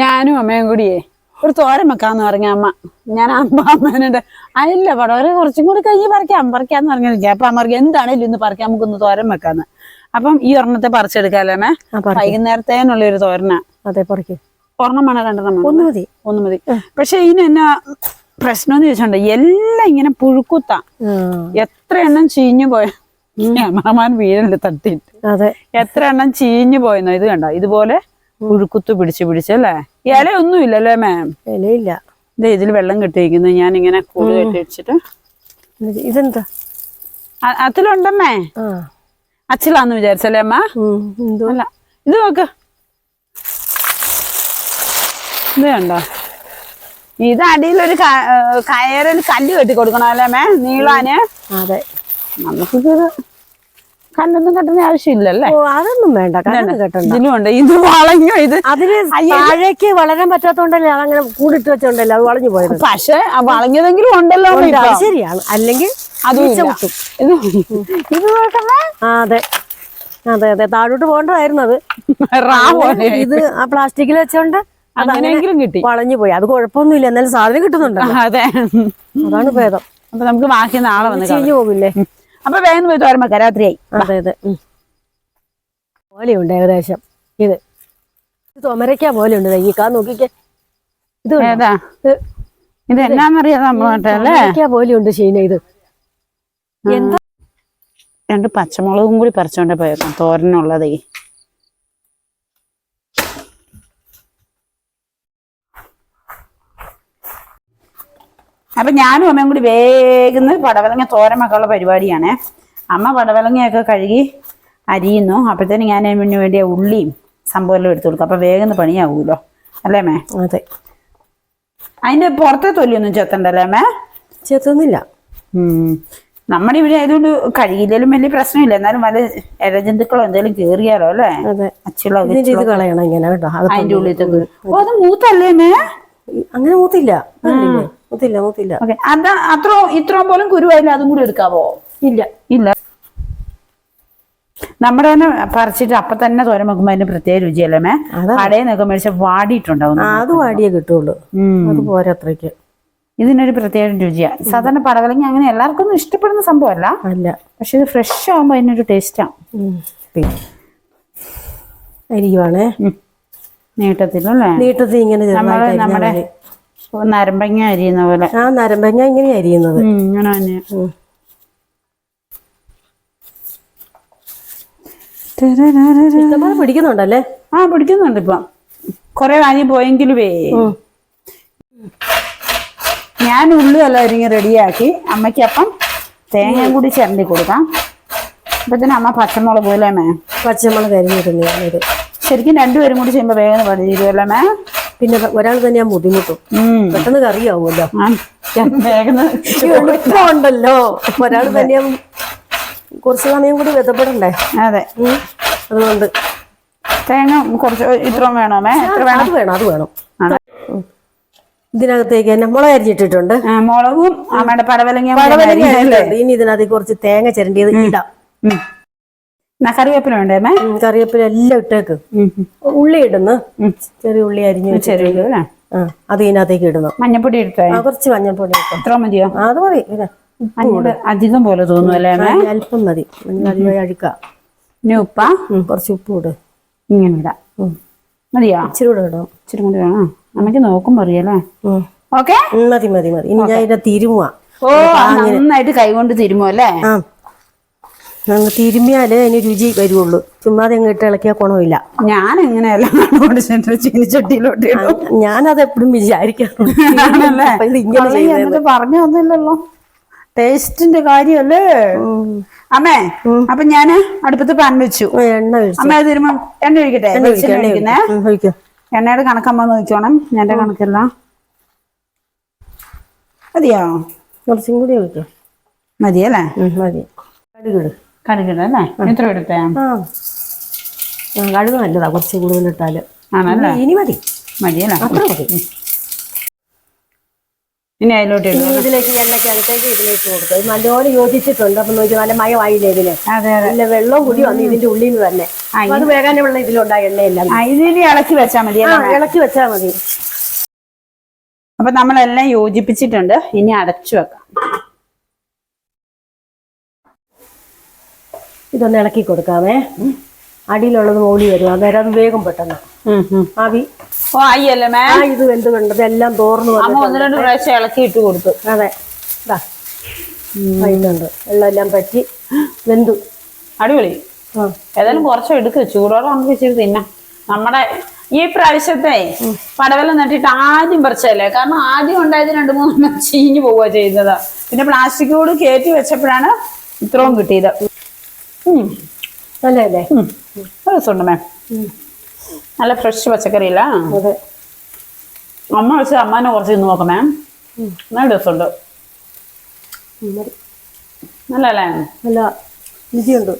ഞാനും അമ്മയും കൂടിയേ. ഒരു തോരൻ വെക്കാന്ന് പറഞ്ഞ അമ്മ. ഞാൻ അമ്മ അമ്മേനുണ്ട് പടം ഒരു കുറച്ചും കൂടി കഴിഞ്ഞ് പറിക്കാം പറിക്കാന്ന് പറഞ്ഞിരിക്കുക അപ്പൊ അമ്മ പറഞ്ഞു എന്താണേലും ഇന്ന് പറിക്കാം നമുക്കൊന്ന് തോരൻ വെക്കാന്ന്. അപ്പം ഈ ഒരെണ്ണത്തെ പറിച്ചെടുക്കാല്ലേ അമ്മേ? വൈകുന്നേരത്തേനുള്ള ഒരു തോരന. അതെ പറിക്ക്. ഒരെണ്ണം വേണം രണ്ടെണ്ണം ഒന്ന് മതി. ഒന്ന് മതി. പക്ഷെ ഇതിന് എന്നാ പ്രശ്നം എന്ന് ചോദിച്ചോണ്ട് എല്ലാം ഇങ്ങനെ പുഴുക്കുത്താ. എത്ര എണ്ണം ചീഞ്ഞു പോയ അമ്മമാൻ തട്ടിയിട്ട് അതെ. എത്ര എണ്ണം ചീഞ്ഞു പോയെന്നോ ഇത് കണ്ടോ? ഇതുപോലെ പുഴുക്കുത്ത് പിടിച്ച് പിടിച്ചല്ലേ ഇലയൊന്നും ഇല്ലല്ലേ മാം ഇലയില്ല. ഇതേ ഇതിൽ വെള്ളം കെട്ടിയിരിക്കുന്നത് ഞാൻ ഇങ്ങനെ കൂട് കെട്ടി വെച്ചിട്ട്. ഇത് ഇതെന്താ? അതിലുണ്ടമ്മേ ആ. അച്ചിലാന്ന് വിചാരിച്ചല്ലേ അമ്മ? അല്ല ഇത് നോക്ക്. ഇത് കണ്ടോ? ഇത് അടിയിലൊരു ഒരു കയറിൽ കല്ല് കെട്ടി കൊടുക്കണല്ലേ മേ? നീളാന്? അതെ. നമുക്കിത് കല്ലൊന്നും കെട്ടുന്ന ആവശ്യമില്ലല്ലേ? ഓ അതൊന്നും വേണ്ട. കണ്ണൊക്കെ കെട്ടണ്ട. ഇത് വളഞ്ഞോ. ഇത് അതിന് താഴേക്ക് വളരാൻ പറ്റാത്തോണ്ടല്ലേ അതങ്ങനെ കൂടിട്ട് വെച്ചോണ്ടല്ലേ അത് വളഞ്ഞു പോയത്? പക്ഷെ വളഞ്ഞതെങ്കിലും ഉണ്ടല്ലോ ശരിയാണ്. അല്ലെങ്കിൽ അത് അതെ. അതെ അതെ. താഴോട്ട് പോകേണ്ടതായിരുന്നു അത്. ഇത് ആ പ്ലാസ്റ്റിക്കിൽ വെച്ചോണ്ട് അങ്ങനെയെങ്കിലും കിട്ടി. വളഞ്ഞു പോയി. അത് കുഴപ്പമൊന്നുമില്ല. എന്നാലും സാധനം കിട്ടുന്നുണ്ട് അതെ. അതാണ് ഭേദം. അപ്പൊ നമുക്ക് ബാക്കി നാളെ വന്ന്. ചീഞ്ഞു പോകില്ലേ? അപ്പൊ വേഗം പോയി തോരമ്പോ രാത്രിയായി. അതെ അതെ. പോലെയുണ്ട് ഏകദേശം. ഇത്. ഇത് പോലെ ഉണ്ട് തയ്യിക്കാ നോക്കിക്കേ. ഇത്? ഏതാ? ഇത് എന്നാന്നറിയാം നമ്മളല്ലേ പോലെ ഉണ്ട് ഷീന ഇത്. എന്താ? രണ്ട് പച്ചമുളകും കൂടി പറിച്ചോണ്ട് പോയേക്കാം. തോരനുള്ളതേ അപ്പൊ ഞാനും അമ്മയും കൂടി വേഗം പടവലങ്ങ തോരൻ വെക്കാനുള്ള പരിപാടിയാണ്. അമ്മ പടവലങ്ങയൊക്കെ കഴുകി അരിയുന്നു. അപ്പോഴത്തേന് ഞാൻ അതിന് വേണ്ടി ഉള്ളിയും സംഭവമെല്ലാം എടുത്തു കൊടുക്കും. അപ്പൊ വേഗം പണിയാവൂലോ? അല്ലേ മേ അതെ. അതിന്റെ പുറത്തെ തൊലിയൊന്നും ചെത്തണ്ടല്ലേ മേ ചെത്തുന്നില്ല. നമ്മുടെ ഇവിടെ ആയതുകൊണ്ട് കഴിയില്ലേലും വലിയ പ്രശ്നമില്ല. എന്നാലും വല്ല ഇഴജന്തുക്കളോ എന്തെങ്കിലും കേറിയാലോ അല്ലേ? അതെ. അച്ചിളോ ഇതിന്റെ ഇത് കളയണം ഇങ്ങനെ കേട്ടോ. അത് അതിന്റെ ഉള്ളിൽ ഓ അത് മൂത്തല്ലേ മേ അങ്ങനെ മൂത്തില്ല? മൂത്തില്ല മുത്തില്ല. ഓക്കെ. അതാ അത്രോ ഇത്രയും പോലും കുരുവായില്ല അതും കൂടി എടുക്കാവോ? ഇല്ല ഇല്ല. നമ്മുടെ തന്നെ പറിച്ചിട്ട് അപ്പൊ തന്നെ തോരൻ വെക്കുമ്പോ അതിന് പ്രത്യേക രുചിയല്ലേ മേ? അതാ. കടയിൽ നിന്നൊക്കെ മേടിച്ച വാടിയിട്ടുണ്ടാവും അത് വാടിയേ കിട്ടുള്ളൂ. അത് ഇതിനൊരു പ്രത്യേക രുചിയാ. സാധാരണ പടവലങ്ങി അങ്ങനെ എല്ലാവർക്കും ഒന്നും ഇഷ്ടപ്പെടുന്ന സംഭവമല്ല. അല്ല. പക്ഷെ ഇത് ഫ്രഷ് ആവുമ്പോ അതിനൊരു ടേസ്റ്റാ അരിയുവാണേ നീട്ടത്തിലല്ലേ നീട്ടത്തിൽ ഇങ്ങനെ നമ്മുടെ. നരമ്പങ്ങ അരിയുന്ന പോലെ. ആ നരമ്പങ്ങ ഇങ്ങനെ അരിയുന്നത്. ഇങ്ങനെ തന്നെ. പിടിക്കുന്നുണ്ടല്ലേ? ആ പിടിക്കുന്നുണ്ട് ഇപ്പൊ. കൊറേ വാങ്ങി പോയെങ്കിലുവേ. ഞാൻ ഉള്ളു എല്ലാം അരിഞ്ഞ് റെഡിയാക്കി. അമ്മയ്ക്ക് അപ്പം തേങ്ങയും കൂടി ചിരണ്ടി കൊടുക്കാം. അപ്പത്തിന് അമ്മ പച്ചമുളക് പോലെ മേ പച്ചമുളക് അരിഞ്ഞിരുന്നു ശരിക്കും രണ്ടുപേരും കൂടി ചെയ്യുമ്പോ വേഗം പഠിച്ചിരുമല്ലേ മേ പിന്നെ ഒരാൾ തന്നെ ഞാൻ ബുദ്ധിമുട്ടും. പെട്ടെന്ന് കറിയാവുമല്ലോ. ഉണ്ടല്ലോ എളുപ്പമുണ്ടല്ലോ. ഒരാൾ തന്നെ കുറച്ച് സമയം കൂടി വിധപ്പെടണ്ടേ അതെ. അതുകൊണ്ട്. തേങ്ങ കുറച്ച് ഇത്രയും വേണമേ? എത്ര വേണം? അത് വേണം അത് വേണം. ഇതിനകത്തേക്ക് തന്നെ മുളക് അരിഞ്ഞിട്ടിട്ടുണ്ട്. മുളകും അമ്മയുടെ പടവലങ്ങ ഇനി ഇതിനകത്ത് കുറച്ച് തേങ്ങ ചിരണ്ടിയത് ഇടാം. കറിവേപ്പില വേണ്ടേ കറിവേപ്പില എല്ലാം ഇട്ടേക്ക്. ഉള്ളി ഇടുന്നു. ചെറിയ ഉള്ളി അരിഞ്ഞു ചെറിയ അത് ഇതിനകത്തേക്ക് ഇടുന്നു മഞ്ഞപ്പൊടി ഇട്ടേ കുറച്ച് മഞ്ഞപ്പൊടി ഇട്ടോ. എത്ര മതിയോ? അത് മതി. പിന്നെ അധികം പോലെ തോന്നുന്നു അല്ലേ അല്പം മതി. അധികം അഴുക്ക ഇനി ഉപ്പ? കുറച്ച് ഉപ്പ് ഇട്. ഇങ്ങനെ ഇടാം. മതിയോ? ഇച്ചിരി കൂടെ ഇടാം ഇച്ചിരി കൂടെ വേണം. നമുക്ക് നോക്കുമ്പോ അറിയാലേ. ഓക്കെ? മതി മതി മതി. ഇനി ഞാൻ ഇതിന്റെ തിരുമുക ഓ നന്നായിട്ട് കൈകൊണ്ട് തിരുമോ അല്ലേ അങ്ങ് തിരുമ്മിയാലേ അതിന് രുചി വരുള്ളൂ ചുമ്മാതെ അങ്ങ് ഇട്ട് ഇളക്കിയ ഗുണമില്ല ഞാൻ എങ്ങനെയല്ല ചീനിച്ചട്ടിയിലോട്ട് ഞാനത് എപ്പോഴും വിചാരിക്കാറുണ്ട്. പറഞ്ഞു തന്നില്ലല്ലോ. ടേസ്റ്റിന്റെ കാര്യല്ലേ? അമ്മേ അപ്പൊ ഞാൻ അടുപ്പത്ത് പാൻ വെച്ചു. എണ്ണ അമ്മേ തിരുമ്പോ എണ്ണ ഒഴിക്കട്ടെ. എണ്ണയുടെ കണക്കമ്മ നോക്കിക്കോണം എന്റെ കണക്കല്ല. മതിയോ? കുറച്ചും കൂടി ഒഴിക്കും. മതിയല്ലേ? മതി. കടുകിട് കടുകിടല്ലേ എത്ര എടുത്തേ? കടുക് നല്ലതാ കുറച്ച് കൂടുതൽ ഇട്ടാൽ. ആണല്ലേ? ഇനി മതി. മതിയല്ലേ? അത്ര മതി. ഇനി അതിലോട്ട് ഇനി ഇതിലേക്ക് എണ്ണയ്ക്കകത്തേക്ക് ഇതിലേക്ക് കൊടുക്കും. ഇത് നല്ലപോലെ യോജിച്ചിട്ടുണ്ട്. അപ്പൊ നോക്കി നല്ല മയമായില്ലേ ഇതിന് നല്ല വെള്ളം കൂടി വന്നു ഇതിന്റെ ഉള്ളിൽ നിന്ന് തന്നെ അത് വേഗാനുള്ള ഇതിലുണ്ടായ എണ്ണയെല്ലാം. ആ ഇതിനി ഇളക്കി വെച്ചാൽ മതി ഇളക്കി വെച്ചാൽ മതി. അപ്പൊ നമ്മളെല്ലാം യോജിപ്പിച്ചിട്ടുണ്ട്. ഇനി അടച്ചു വെക്കാം. ഇതൊന്ന് ഇളക്കി കൊടുക്കാമേ. അടിയിലുള്ളത് മോളി വരും. അന്നേരം അത് വേഗം പെട്ടെന്ന്. ആവി. ഓ ആയില്ലേ മേ? ആ ഇത് വെന്ത് കണ്ടത് എല്ലാം തോർന്നു അമ്മ ഒന്ന് രണ്ട് പ്രാവശ്യം ഇളക്കി ഇട്ട് കൊടുത്തു. അതെ. ഇതാ വെള്ളം എല്ലാം പറ്റി. വെന്തു. അടിപൊളി. ഏതായാലും കുറച്ച് എടുക്ക്. ചൂടോടെ നമുക്ക് വെച്ചിട്ട് തിന്നാം. നമ്മുടെ ഈ പ്രാവശ്യത്തെ പടവലം നട്ടിട്ട് ആദ്യം പറിച്ചല്ലേ കാരണം ആദ്യം ഉണ്ടായത് രണ്ട് മൂന്നെണ്ണം ചീഞ്ഞു പോവുക ചെയ്യുന്നത് പിന്നെ പ്ലാസ്റ്റിക് പ്ലാസ്റ്റിക്കോട് കയറ്റി വെച്ചപ്പോഴാണ് ഇത്രയും കിട്ടിയത്. നല്ലതല്ലേ രസമുണ്ട് മേ നല്ല ഫ്രഷ് പച്ചക്കറിയില്ല? അതെ. അമ്മ വെച്ച് അമ്മനെ കുറച്ച് ഇന്ന് നോക്കാം മാം നല്ല രസമുണ്ട്. നല്ലല്ലേ? നല്ല രുചിയുണ്ട്.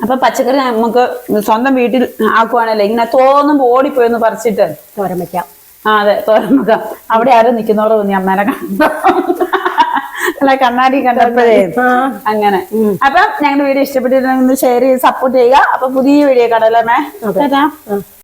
അപ്പൊ പച്ചക്കറി നമുക്ക് സ്വന്തം വീട്ടിൽ ആക്കുവാണല്ലേ? ഇങ്ങനെ തോന്നും ഓടിപ്പോയി ഒന്ന് പറിച്ചിട്ട്. തോരൻ ആ അതെ തോരമൊക്കെ അവിടെ ആരും നിൽക്കുന്നവർ തോന്നി അമ്മേനെ കണ്ടു അല്ല കണ്ണാടി കണ്ടപ്പോഴേ അങ്ങനെ. അപ്പൊ ഞങ്ങളുടെ വീഡിയോ ഇഷ്ടപ്പെട്ടിട്ടുണ്ടെങ്കിൽ ഷെയർ ചെയ്ത് സപ്പോർട്ട് ചെയ്യുക. അപ്പൊ പുതിയ വീഡിയോ കാണാം